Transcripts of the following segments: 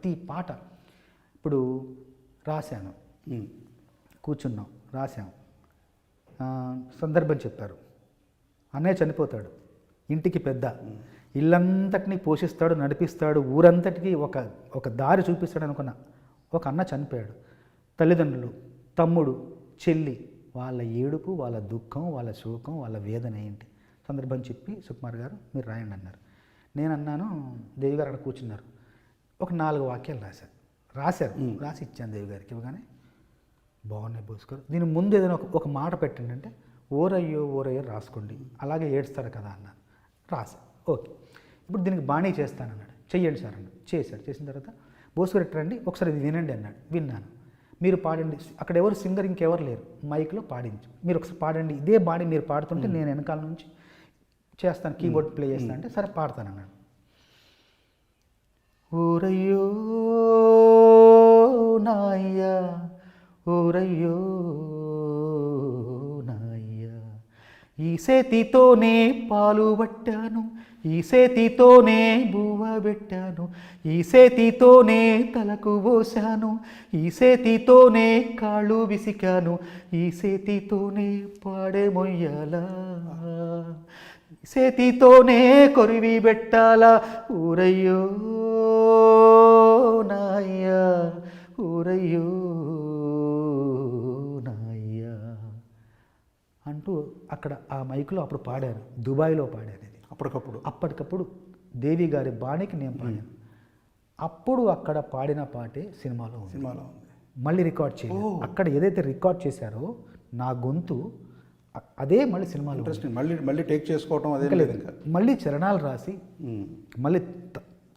ప్రతి పాట ఇప్పుడు రాశాను. కూర్చున్నాం రాశాం. సందర్భం చెప్పారు. అన్నయ్య చనిపోతాడు. ఇంటికి పెద్ద. ఇల్లంతటిని పోషిస్తాడు నడిపిస్తాడు. ఊరంతటికి ఒక ఒక దారి చూపిస్తాడు అనుకున్న. ఒక అన్న చనిపోయాడు. తల్లిదండ్రులు తమ్ముడు చెల్లి వాళ్ళ ఏడుపు వాళ్ళ దుఃఖం వాళ్ళ శోకం వాళ్ళ వేదన ఏంటి? సందర్భం చెప్పి సుకుమార్ గారు మీరు రాయండి అన్నారు. నేను అన్నాను దేవి గారు అక్కడ కూర్చున్నారు. ఒక నాలుగు వాక్యాలు రాశారు. రాశారు. రాసి ఇచ్చాను దేవి గారికి ఇవ్వగానే బాగున్నాయి బోస్కర్ దీని ముందు ఏదైనా ఒక ఒక మాట పెట్టండి అంటే ఓరయ్యో ఓరయ్యో రాసుకోండి. అలాగే ఏడుస్తారు కదా అన్నాను రాసా ఓకే. ఇప్పుడు దీనికి బాణీ చేస్తానన్నాడు. చెయ్యండి సార్ అన్నాడు. చేశాడు. చేసిన తర్వాత బోస్కర్ ఇట్లా రండి ఒకసారి ఇది వినండి అన్నాడు. విన్నాను. మీరు పాడండి. అక్కడ ఎవరు సింగర్ ఇంకెవరు లేరు. మైక్లో పాడించు. మీరు ఒకసారి పాడండి. ఇదే బాణీ మీరు పాడుతుంటే నేను వెనకాల నుంచి చేస్తాను కీబోర్డ్ ప్లే చేస్తాను అంటే సరే పాడతాను అన్నాడు ఊరయ్యో నాయ్య ఊరయ్యో నాయ్య. ఈ సేతితోనే పాలు పట్టాను ఈ సేతితోనే బువ్వ పెట్టాను ఈ సేతితోనే తలకు పోశాను ఈ సేతితోనే కాళ్ళు విసికాను ఈ సేతితోనే పాడే మొయ్యాలా. చేతితోనే కొరివి పెట్టాలా ఊరయ్యో ఊరయ్యో నాయ్యా అంటూ అక్కడ ఆ మైకులో అప్పుడు పాడాను దుబాయ్లో పాడాను ఇది. అప్పటికప్పుడు. అప్పటికప్పుడు దేవి గారి బాణికి నేను పాడాను. అప్పుడు అక్కడ పాడిన పాటే సినిమాలో ఉంది. సినిమాలో ఉంది. మళ్ళీ రికార్డ్ చేయలేదు. అక్కడ ఏదైతే రికార్డ్ చేశారో నా గొంతు అదే మళ్ళీ సినిమాలో. ఇంట్రెస్టింగ్. మళ్ళీ మళ్ళీ టేక్ చేసుకోవటం అదే లేదు. మళ్ళీ చరణాలు రాసి. మళ్ళీ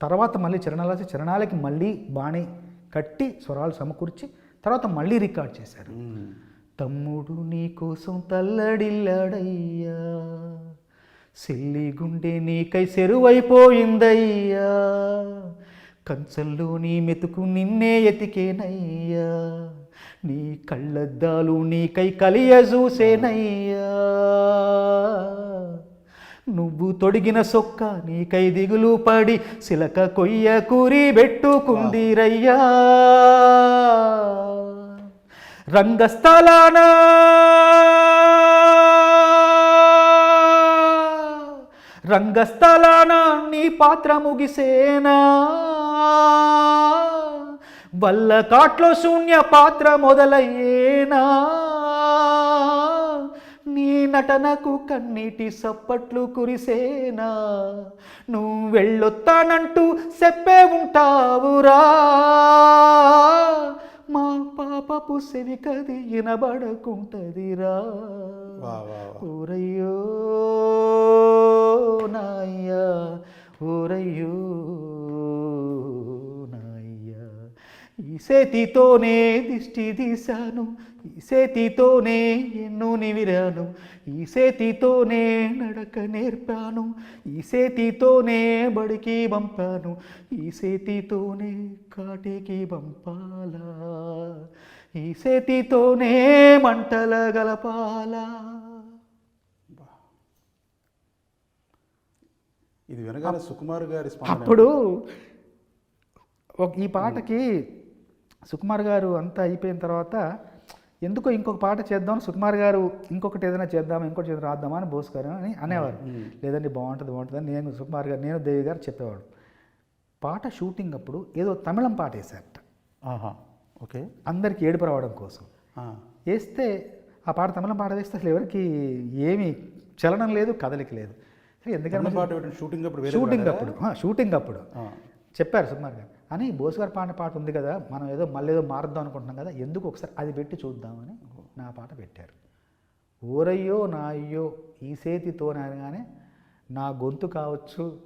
తర్వాత మళ్ళీ చరణాలు రాసి చరణాలకి మళ్ళీ బాణి కట్టి స్వరాలు సమకూర్చి తర్వాత మళ్ళీ రికార్డ్ చేశారు. తమ్ముడు నీ కోసం తల్లడిల్లాడయ్యా సిల్లి గుండె నీకై సెరువైపోయిందయ్యా కంచంలో నీ మెతుకు నిన్నే ఎతికేనయ్యా నీ కళ్ళద్దాలు నీకై కలియ చూసేనయ్యా నువ్వు తొడిగిన సొక్క నీకై దిగులు పడి సిలక కొయ్య కూరి పెట్టుకుందిరయ్యా. రంగస్థలాన రంగస్థలాన నీ పాత్ర ముగిసేనా. వల్ల కాట్లో శూన్య పాత్ర మొదలయ్యేనా. నటనకు కన్నీటి సప్పట్లు కురిసేనా? నువ్వు వెళ్ళొత్తానంటూ చెప్పే ఉంటావురా. మా పాపపు వా వా. ఊరయ్యో నాయ్యా ఊరయ్యో. ఈ చేతితోనే దిష్టి తీశాను. ఈ చేతితోనే ఎన్నో నివిరాను. ఈ చేతితోనే నడక నేర్పాను. ఈ చేతితోనే బడికి పంపాను. ఈ చేతితోనే కాటికి పంపాలా. ఈ చేతితోనే మంటల గలపాలా. ఇది వినగానే సుకుమార్ గారి అప్పుడు ఈ పాటకి సుకుమార్ గారు అంతా అయిపోయిన తర్వాత ఎందుకో ఇంకొక పాట చేద్దాం సుకుమార్ గారు ఇంకొకటి ఏదైనా చేద్దాం ఇంకోటి చేద్దాం రాద్దామా అని బోస్ గారు అని అనేవారు. లేదండి బాగుంటుంది బాగుంటుంది అని నేను సుకుమార్ గారు నేను దేవి గారు చెప్పేవాడు పాట షూటింగ్ అప్పుడు ఏదో తమిళం పాట వేశారట. ఆహా ఓకే. అందరికి ఏడుపు రావడం కోసం. వేస్తే ఆ పాట తమిళం పాట వేస్తే అసలు ఎవరికి ఏమీ చలనం లేదు కదలిక లేదు. ఎందుకంటే షూటింగ్ అప్పుడు షూటింగ్? అప్పుడు షూటింగ్ అప్పుడు. చెప్పారు సుకుమార్ గారు. అని బోస్ గారు పాడిన పాట ఉంది కదా మనం ఏదో మళ్ళీ ఏదో మారుద్దాం అనుకుంటున్నాం కదా ఎందుకు ఒకసారి అది పెట్టి చూద్దామని నా పాట పెట్టారు. ఓరయ్యో నా అయ్యో ఈ సేతితో అనగానే నా గొంతు కావచ్చు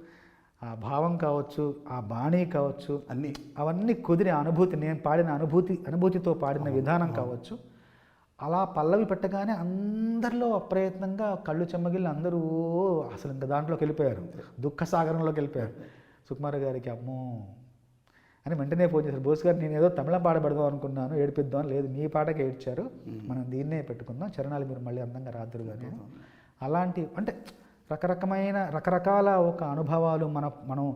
ఆ భావం కావచ్చు ఆ బాణీ కావచ్చు అన్నీ. అవన్నీ కుదిరే అనుభూతి నేను పాడిన అనుభూతి అనుభూతితో పాడిన విధానం కావచ్చు. అలా పల్లవి పెట్టగానే అందరిలో అప్రయత్నంగా కళ్ళు చెమ్మగిల్లి అందరూ అసలు ఇంకా దాంట్లోకి వెళ్ళిపోయారు. దుఃఖ సాగరంలోకి వెళ్ళిపోయారు. సుకుమార్ గారికి అమ్మో అని వెంటనే ఫోన్ చేశారు. బోస్ గారు నేను ఏదో తమిళం పాట పెడదాం అనుకున్నాను ఏడిపిద్దాం లేదు మీ పాటకే ఏడ్చారు. మనం దీన్నే పెట్టుకుందాం చరణాలు మీరు మళ్ళీ అందంగా రాదురు కానీ అలాంటి అంటే రకరకమైన రకరకాల ఒక అనుభవాలు మన మనం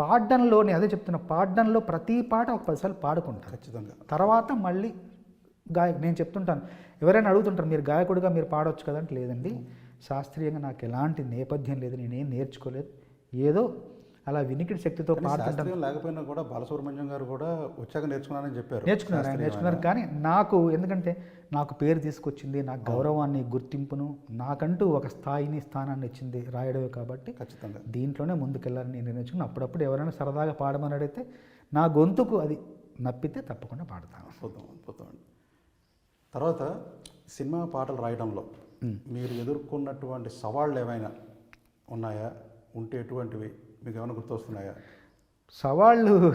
పాడడంలోని అదే చెప్తున్నా పాడడంలో ప్రతి పాట ఒక పదిసార్లు పాడుకుంటాను ఖచ్చితంగా. తర్వాత మళ్ళీ గాయ నేను చెప్తుంటాను. ఎవరైనా అడుగుతుంటారు మీరు గాయకుడిగా మీరు పాడవచ్చు కదంటే లేదండి శాస్త్రీయంగా నాకు ఎలాంటి నేపథ్యం లేదు నేనేం నేర్చుకోలేదు. ఏదో అలా వినికిడి శక్తితో పాడుతుంటాను లేకపోయినా కూడా బాలసుబ్రహ్మణ్యం గారు కూడా వచ్చాక నేర్చుకున్నానని చెప్పారు. నేర్చుకున్నారు నేర్చుకున్నారు. కానీ నాకు ఎందుకంటే నాకు పేరు తీసుకొచ్చింది నాకు గౌరవాన్ని గుర్తింపును నాకంటూ ఒక స్థాయిని స్థానాన్ని ఇచ్చింది రాయడమే కాబట్టి ఖచ్చితంగా. దీంట్లోనే ముందుకెళ్ళాలని నేను నిర్ణయించుకుని అప్పుడప్పుడు ఎవరైనా సరదాగా పాడమని అడిగితే నా గొంతుకు అది నప్పితే తప్పకుండా పాడతాను. అద్భుతం అద్భుతం అండి. తర్వాత సినిమా పాటలు రాయడంలో మీరు ఎదుర్కొన్నటువంటి సవాళ్ళు ఏమైనా ఉన్నాయా? ఉంటే ఎటువంటివి? మీకు ఏమైనా గుర్తొస్తున్నాయా? సవాళ్ళు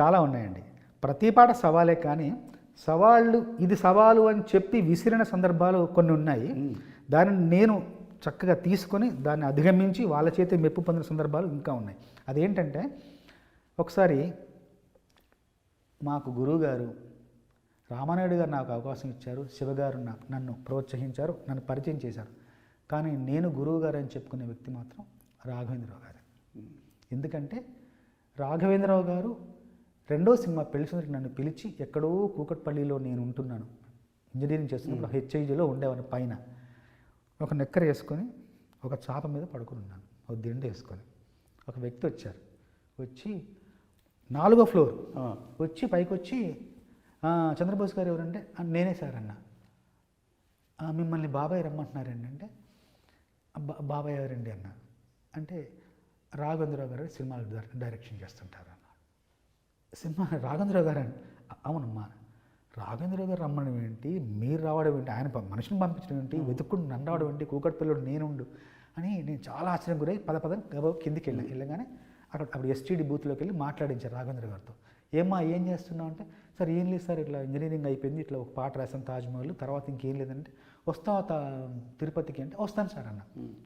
చాలా ఉన్నాయండి. ప్రతి పాట సవాలే కానీ సవాళ్ళు ఇది సవాలు అని చెప్పి విసిరిన సందర్భాలు కొన్ని ఉన్నాయి. దానిని నేను చక్కగా తీసుకొని దాన్ని అధిగమించి వాళ్ళ చేతి మెప్పు పొందిన సందర్భాలు ఇంకా ఉన్నాయి. అదేంటంటే ఒకసారి మాకు గురువుగారు రామానాయుడు గారు నాకు అవకాశం ఇచ్చారు. శివగారు నన్ను ప్రోత్సహించారు. నన్ను పరిచయం చేశారు. కానీ నేను గురువు గారు అని చెప్పుకునే వ్యక్తి మాత్రం రాఘవేంద్రరావు గారు. ఎందుకంటే రాఘవేంద్రరావు గారు రెండో సినిమా పెళ్ళి సుందరికి నన్ను పిలిచి ఎక్కడో కూకట్పల్లిలో నేను ఉంటున్నాను. ఇంజనీరింగ్ చేస్తున్నప్పుడు హెచ్ఐజిలో ఉండేవాడిని పైన. ఒక నెక్కర వేసుకొని ఒక చాప మీద పడుకుని ఉన్నాను. ఒక దిండు వేసుకొని. ఒక వ్యక్తి వచ్చారు. వచ్చి నాలుగో ఫ్లోర్. వచ్చి పైకి వచ్చి "ఆ, చంద్రబోస్ గారు ఎవరంటే? "ఆ, నేనే సార్ అన్న. "ఆ, మిమ్మల్ని బాబాయ్ రమ్మంటున్నారండి అంటే "బా- బాబాయ్ ఎవరండి? అన్న. అంటే రాఘవేంద్రరావు గారు సినిమాలు డైర- డైరెక్షన్ చేస్తుంటారు అన్న సినిమా రాఘవేంద్రరావు గారు అని "అ- అవునమ్మా. రాఘవేంద్రరావు గారు రమ్మడం ఏంటి? మీరు రావడం ఏంటి? ఆయన మనిషిని పంపించడం ఏంటి? వెతుక్కుంటూ నన్ను రావడం ఏంటి? కూకట్పల్లిలో నేనుండు అని నేను చాలా ఆశ్చర్యం గురై పద పద కిందికి వెళ్ళాను వెళ్ళగానే అక్కడ అప్పుడు ఎస్టీడీ బూత్లోకి వెళ్ళి మాట్లాడించారు రాఘవేంద్ర గారితో. ఏమ్మా ఏం చేస్తున్నావు అంటే సార్ ఏం లేదు సార్ ఇట్లా ఇంజనీరింగ్ అయిపోయింది. ఇట్లా ఒక పాట రాసాను తాజ్మహల్. తర్వాత ఇంకేం లేదంటే వస్తావా తిరుపతికి అంటే వస్తాను సార్ అన్న.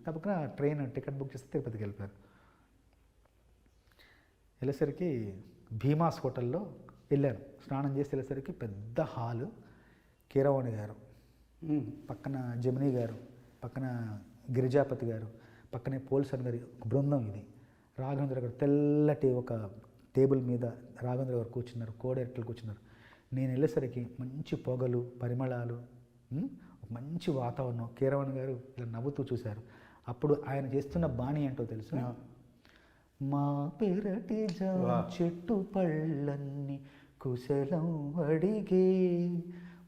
తప్పక ట్రైన్ టికెట్ బుక్ చేస్తే తిరుపతికి వెళ్ళిపోయారు. వెళ్ళేసరికి భీమాస్ హోటల్లో వెళ్ళాను. స్నానం చేసి వెళ్ళేసరికి పెద్ద హాలు కీరవాణి గారు పక్కన జమిని గారు పక్కన గిరిజాపతి గారు పక్కనే పోల్సన్ గారి ఒక బృందం ఇది. రాఘవేంద్ర గారు తెల్లటి ఒక టేబుల్ మీద రాఘవేంద్ర గారు కూర్చున్నారు కోడెట్లు కూర్చున్నారు. నేను వెళ్ళేసరికి మంచి పొగలు పరిమళాలు మంచి వాతావరణం. కీరవాణి గారు ఇలా నవ్వుతూ చూశారు. అప్పుడు ఆయన చేస్తున్న బాణి ఏంటో తెలుసు. మా పెరటి. చెట్టు పళ్ళన్ని కుశలం అడిగే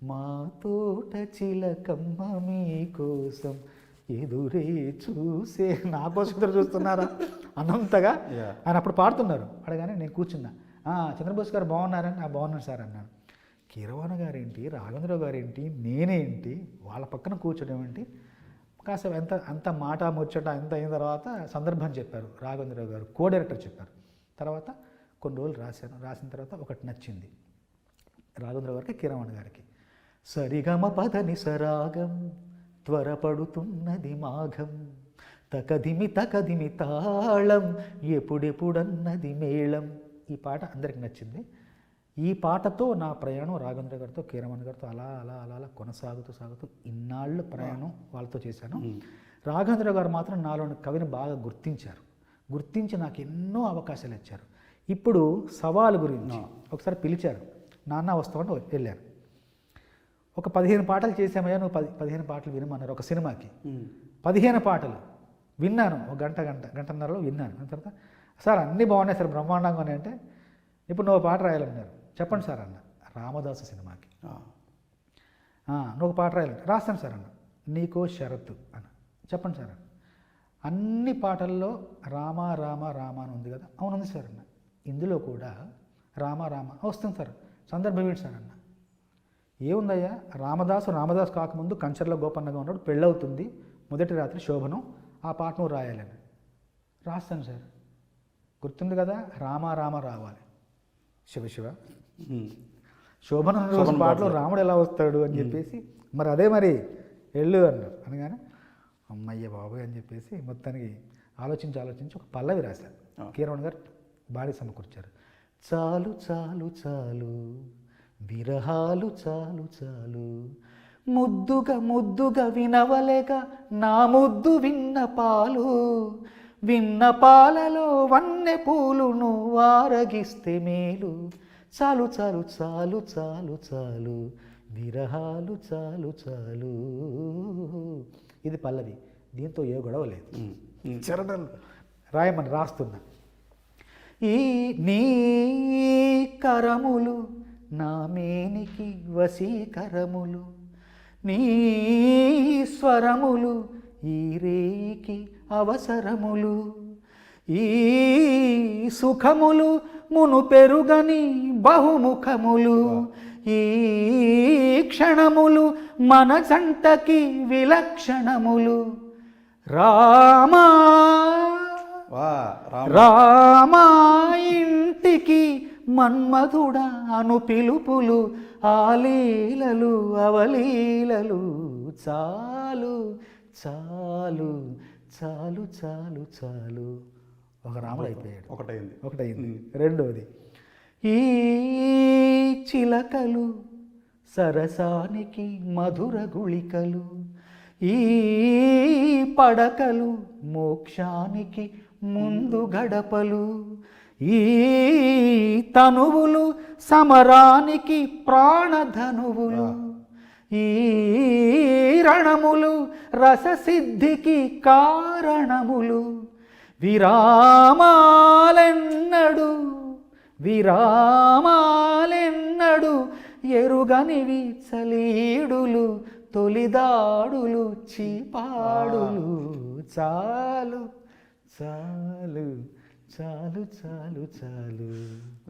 మా తోట చిలకమ్మ మీకోసం ఎదురే చూసే. నా కోసం చూస్తున్నారా? అన్నంతగా Yeah. ఆయన అప్పుడు పాడుతున్నారు. అడగానే నేను కూర్చున్నా. "ఆ, చంద్రబోస్ గారు బాగున్నారని ఆ బాగున్నాను సార్ అన్నాను కీరవాణ గారేంటి? రాఘవేంద్రరావు గారేంటి? నేనేంటి? వాళ్ళ పక్కన కూర్చోడం ఏంటి? కాసేపు ఎంత అంత మాట ముచ్చట ఎంత అయిన తర్వాత సందర్భం చెప్పారు రాఘవేంద్రరావు గారు. కో డైరెక్టర్ చెప్పారు. తర్వాత కొన్ని రోజులు రాశాను రాసిన తర్వాత ఒకటి నచ్చింది. రాఘవేంద్రరావు గారికి కిరమణ గారికి. సరిగమ పదని సరాగం త్వరపడుతున్నది మాఘం. తకదిమి తకదిమి తాళం ఎప్పుడెప్పుడన్నది మేళం. ఈ పాట అందరికి నచ్చింది. ఈ పాటతో నా ప్రయాణం రాఘవేంద్ర గారితో కీరమణ్ గారితో అలా అలా అలా అలా కొనసాగుతూ సాగుతూ ఇన్నాళ్ళు ప్రయాణం వాళ్ళతో చేశాను. రాఘవేంద్ర గారు మాత్రం నాలోని కవిని బాగా గుర్తించారు. గుర్తించి నాకు ఎన్నో అవకాశాలు ఇచ్చారు. ఇప్పుడు సవాలు గురించి ఒకసారి పిలిచారు. నాన్న వస్తామంటే వెళ్ళాను ఒక పదిహేను పాటలు చేసామయ్యా నువ్వు పది పదిహేను పాటలు వినమన్నారు ఒక సినిమాకి. పదిహేను పాటలు విన్నాను ఒక గంట గంట గంటన్నరలో విన్నాను. తర్వాత సార్ అన్నీ బాగున్నాయి సార్ బ్రహ్మాండంగా అంటే ఇప్పుడు నువ్వు పాట రాయాలన్నారు. చెప్పండి సార్ అన్న రామదాసు సినిమాకి. ఆ, "ఆ, నువ్వు పాట రాయాలంటే రాస్తాను సార్ అన్న. నీకో షరతు అన్న. చెప్పండి సార్ అన్న. అన్ని పాటల్లో రామ రామ రామ అని ఉంది కదా అవును ఉంది సార్ అన్న. ఇందులో కూడా రామ రామ వస్తుంది సార్ సందర్భం ఏంటి సార్ అన్న? ఏముందయ్యా రామదాసు రామదాసు కాకముందు కంచర్ల గోపన్నగా ఉన్నాడు పెళ్ళవుతుంది మొదటి రాత్రి శోభనం ఆ పాట నువ్వు రాయాలని. రాస్తాను సార్. గుర్తుంది కదా రామ రామ రావాలి. శివ శివ. శోభనం రోజు పాటలో. రాముడు ఎలా వస్తాడు అని చెప్పేసి మరి అదే మరి వెళ్ళు అన్నారు. అనగానే అమ్మయ్య బాబోయ్ అని చెప్పేసి మొత్తానికి ఆలోచించి ఆలోచించి ఒక పల్లవి రాశారు. కీరవణ్ గారు బాడీ సమకూర్చారు. చాలు చాలు చాలు విరహాలు చాలు చాలు ముద్దుగా ముద్దుగా వినవలేక నా ముద్దు విన్న పాలు విన్నపాలలో వన్నె పూలును ఆరగిస్తే మేలు. చాలు చాలు చాలు చాలు చాలు. విరహాలు చాలు చాలు. ఇది పల్లవి. దీంతో ఏ గొడవ లేదు. చరణాలు రాయమని రాస్తున్నా. ఈ నీ కరములు నా మేనికి వశీకరములు నీ స్వరములు ఈ రేయికి అవసరములు. ఈ సుఖములు మును పెరుగని బహుముఖములు. ఈ క్షణములు మన జంటకి విలక్షణములు. రామా వా రామ. రామా ఇంటికి మన్మధుడా అను పిలుపులు. ఆలీలలు అవలీలలు చాలు చాలు చాలు చాలు చాలు. ఒక రాముడు అయిపోయాడు. ఒకటైంది. ఒకటైంది. రెండవది ఈ చిలకలు సరసానికి మధుర గుళికలు ఈ పడకలు మోక్షానికి ముందు గడపలు ఈ తనువులు సమరానికి ప్రాణధనువులు ఈ రణములు రససిద్ధికి కారణములు. విరామాలెన్నడు విరామాలెన్నడు ఎరుగనివి చలీడులు తొలిదాడులు చీపాడులు. చాలు చాలు చాలు చాలు చాలు.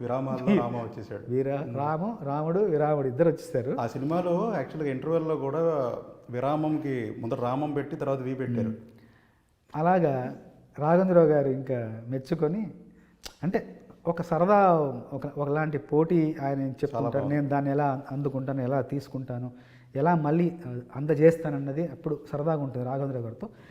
విరామాల్లో రామ వచ్చేసాడు. వీరా రాము రాముడు విరాముడు ఇద్దరు వచ్చేసారు. ఆ సినిమాలో యాక్చువల్గా ఇంటర్వెల్లో కూడా విరామంకి ముందర రామం పెట్టి తర్వాత వి పెట్టారు. అలాగా. రాఘవేంద్రరావు గారు ఇంకా మెచ్చుకొని అంటే ఒక సరదా ఒక ఒకలాంటి పోటీ ఆయన చెప్తుంటారు నేను దాన్ని ఎలా అందుకుంటాను ఎలా తీసుకుంటాను ఎలా మళ్ళీ అందజేస్తానన్నది అప్పుడు సరదాగా ఉంటుంది రాఘవేంద్రరావు గారితో.